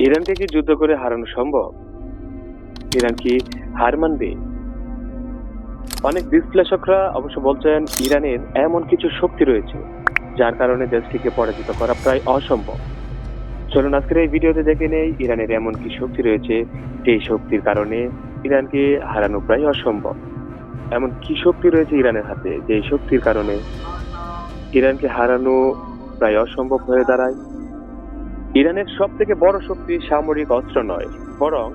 ইরানকে কি যুদ্ধ করে হারানো সম্ভব। ইরান কি হার মানবে? অনেক বিশ্লেষকরা অবশ্য বলছেন ইরানের এমন কিছু শক্তি রয়েছে, যার কারণে দেশটিকে পরাজিত করা প্রায় অসম্ভব। চলুন আজকের এই ভিডিওতে দেখে নেই ইরানের এমন কি শক্তি রয়েছে, যেই শক্তির কারণে ইরানকে হারানো প্রায় অসম্ভব। এমন কি শক্তি রয়েছে ইরানের হাতে, যেই শক্তির কারণে ইরানকে হারানো প্রায় অসম্ভব হয়ে দাঁড়ায়? ইরানের সব থেকে বড় শক্তি সামরিক অস্ত্র নয়, বরং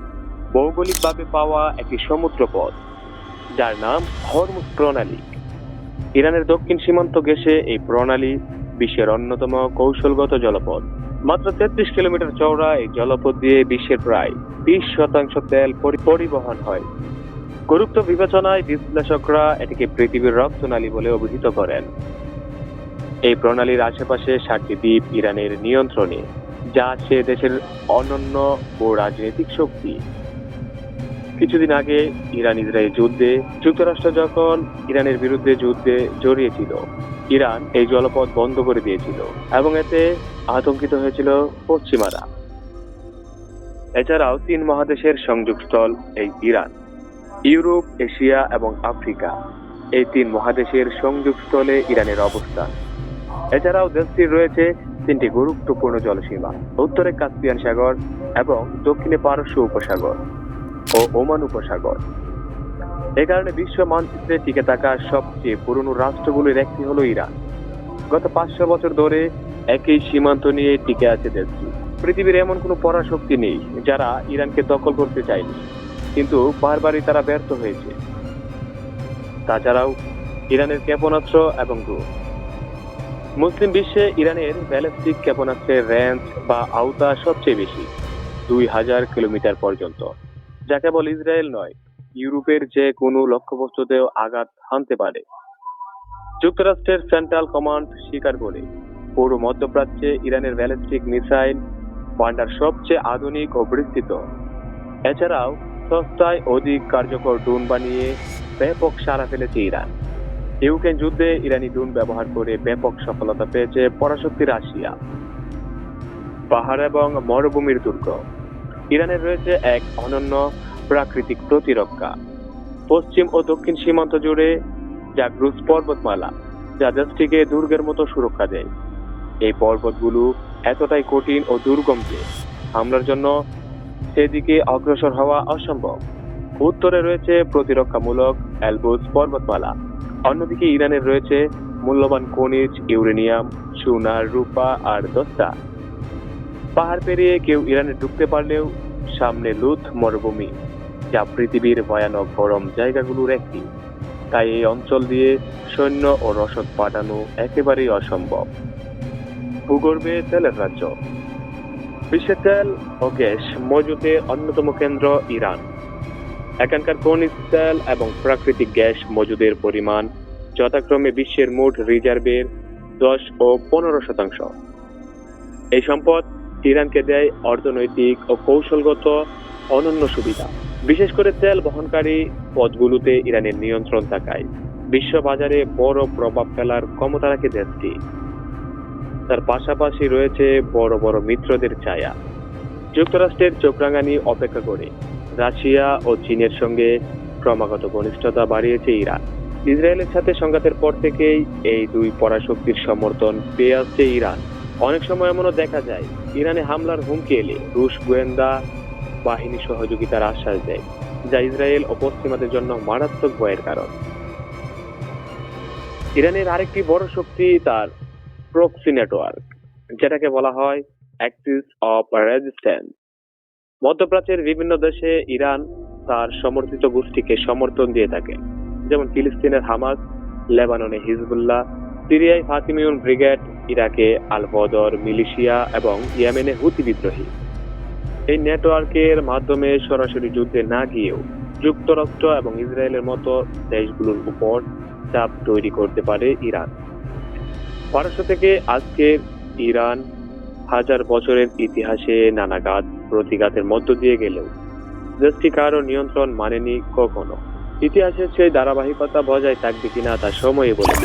ভৌগোলিকভাবে পাওয়া একটি সমুদ্র পথ যার নাম হরমুজ প্রণালী। ইরানের দক্ষিণ সীমান্ত ঘেঁষে এই প্রণালী বিশ্বের অন্যতম কৌশলগত জলপথ। মাত্র তেত্রিশ কিলোমিটার চওড়া এই জলপথ দিয়ে বিশ্বের প্রায় বিশ শতাংশ তেল পরি- পরিবহন হয়। গুরুত্ব বিবেচনায় বিশ্লেষকরা এটিকে পৃথিবীর রক্তনালী বলে অভিহিত করেন। এই প্রণালীর আশেপাশে ষাটটি দ্বীপ ইরানের নিয়ন্ত্রণে। যা সে দেশের অনন্য ও রাজনৈতিক শক্তি। কিছুদিন আগে ইরান ইসরায়েল যুদ্ধে, যুক্তরাষ্ট্র যখন ইরানের বিরুদ্ধে যুদ্ধে জড়িয়েছিল, ইরান এই জলপথ বন্ধ করে দিয়েছিল এবং এতে আতঙ্কিত হয়েছিল পশ্চিমারা। এছাড়াও তিন মহাদেশের সংযোগস্থল এই ইরান, ইউরোপ, এশিয়া এবং আফ্রিকা। এই তিন মহাদেশের সংযোগস্থলে ইরানের অবস্থান। এছাড়াও দেশটির রয়েছে তিনটি গুরুত্বপূর্ণ জলসীমা, উত্তরে কাস্পিয়ান সাগর এবং দক্ষিণে পারস্য উপসাগর ও ওমান উপসাগর। এ কারণে বিশ্ব মানচিত্রে টিকে থাকা সবচেয়ে পুরনো রাষ্ট্রগুলির একটি হলো ইরান। গত পাঁচশো বছর ধরে একই সীমান্ত নিয়ে টিকে আছে দেশটি। পৃথিবীর এমন কোনো পরাশক্তি নেই যারা ইরানকে দখল করতে চায়নি, কিন্তু বারবারই তারা ব্যর্থ হয়েছে। তাছাড়াও ইরানের ক্ষেপণাস্ত্র এবং গ্রুপ মুসলিম বিশ্বে ইরানের ব্যালিস্টিক ক্ষেপণাস্ত্রের রেঞ্জ বা আওতা সবচেয়ে বেশি, দুই হাজার কিলোমিটার পর্যন্ত, যা কেবল ইসরায়েল নয়, ইউরোপের যে কোনো লক্ষ্যবস্তুতেও আঘাত হানতে পারে। যুক্তরাষ্ট্রের সেন্ট্রাল কমান্ড স্বীকার করে পুরো মধ্যপ্রাচ্যে ইরানের ব্যালিস্টিক মিসাইল ভান্ডার সবচেয়ে আধুনিক ও বিস্তৃত। এছাড়াও সস্তায় অধিক কার্যকর ড্রোন বানিয়ে ব্যাপক সাড়া ফেলেছে ইরান। ইউক্রেন যুদ্ধে ইরানি ড্রোন ব্যবহার করে ব্যাপক সফলতা পেয়েছে পরাশক্তি রাশিয়া। পাহাড় এবং মরুভূমির দুর্গ। ইরানের রয়েছে এক অনন্য প্রাকৃতিক প্রতিরক্ষা। পশ্চিম ও দক্ষিণ সীমান্ত জুড়ে জাগ্রুস পর্বতমালা, যা দেশটিকে দুর্গের মতো সুরক্ষা দেয়। এই পর্বতগুলো এতটাই কঠিন ও দুর্গম যে হামলার জন্য সেদিকে অগ্রসর হওয়া অসম্ভব। উত্তরে রয়েছে প্রতিরক্ষামূলক অ্যালবোস পর্বতমালা। অন্যদিকে ইরানের রয়েছে মূল্যবান খনিজ, ইউরেনিয়াম, সোনা, রূপা আর দস্তা। পাহাড় পেরিয়ে কেউ ইরানে ঢুকতে পারলেও সামনে লুথ মরুভূমি, যা পৃথিবীর ভয়ানক গরম জায়গাগুলোর একটি। তাই এই অঞ্চল দিয়ে সৈন্য ও রসদ পাঠানো একেবারেই অসম্ভব। ভূগর্ভে তেলের রাজ্য। বিশ্বের তেল ও গ্যাস মজুতের অন্যতম কেন্দ্র ইরান। এখানকার খনিজ তেল এবং প্রাকৃতিক গ্যাস মজুদের পরিমাণ যথাক্রমে বিশ্বের মোট রিজার্ভের দশ ও পনেরো শতাংশ। এই সম্পদ ইরানকে দেয় অর্থনৈতিক ও কৌশলগত অনন্য সুবিধা। বিশেষ করে তেল বহনকারী পথগুলোতে ইরানের নিয়ন্ত্রণ থাকায় বিশ্ব বাজারে বড় প্রভাব ফেলার ক্ষমতা রাখে দেশটি। তার পাশাপাশি রয়েছে বড় বড় মিত্রদের ছায়া। যুক্তরাষ্ট্রের চোখরাঙানি অপেক্ষা করে রাশিয়া ও চীনের সঙ্গে ক্রমাগত ঘনিষ্ঠতা বাড়িয়েছে ইরান। ইসরায়েলের সাথে সংঘাতের পর থেকেই এই দুই পরাশক্তির সমর্থন পেয়ে আসছে ইরান। অনেক সময় এমনও দেখা যায়, ইরানে হামলার হুমকি এলে রুশ গোয়েন্দা বাহিনী সহযোগিতার আশ্বাস দেয়, যা ইসরায়েল ও পশ্চিমাদের জন্য মারাত্মক ভয়ের কারণ। ইরানের আরেকটি বড় শক্তি তার প্রক্সি নেটওয়ার্ক, যেটাকে বলা হয় অ্যাক্সিস অফ রেজিস্ট্যান্স। মধ্যপ্রাচ্যের বিভিন্ন দেশে ইরান তার সমর্থিত গোষ্ঠীকে সমর্থন দিয়ে থাকে, যেমন ফিলিস্তিনের হামাস, লেবাননে হিজবুল্লাহ, সিরিয়ায় ফাতিমিউন ব্রিগেড, ইরাকে আল বদর মিলিশিয়া এবং ইয়েমেনে হুতি বিদ্রোহী। এই নেটওয়ার্কের মাধ্যমে সরাসরি যুদ্ধে না গিয়েও যুক্তরাষ্ট্র এবং ইসরায়েলের মতো দেশগুলোর উপর চাপ তৈরি করতে পারে ইরান। পারস্য থেকে আজকের ইরান হাজার বছরের ইতিহাসে নানা ঘাত প্রতিঘাতের মধ্য দিয়ে গেলেও দেশটি কারও নিয়ন্ত্রণ মানেনি কখনো ইতিহাসের সেই ধারাবাহিকতা বজায় থাকবে কিনা তা সময়ে বলে.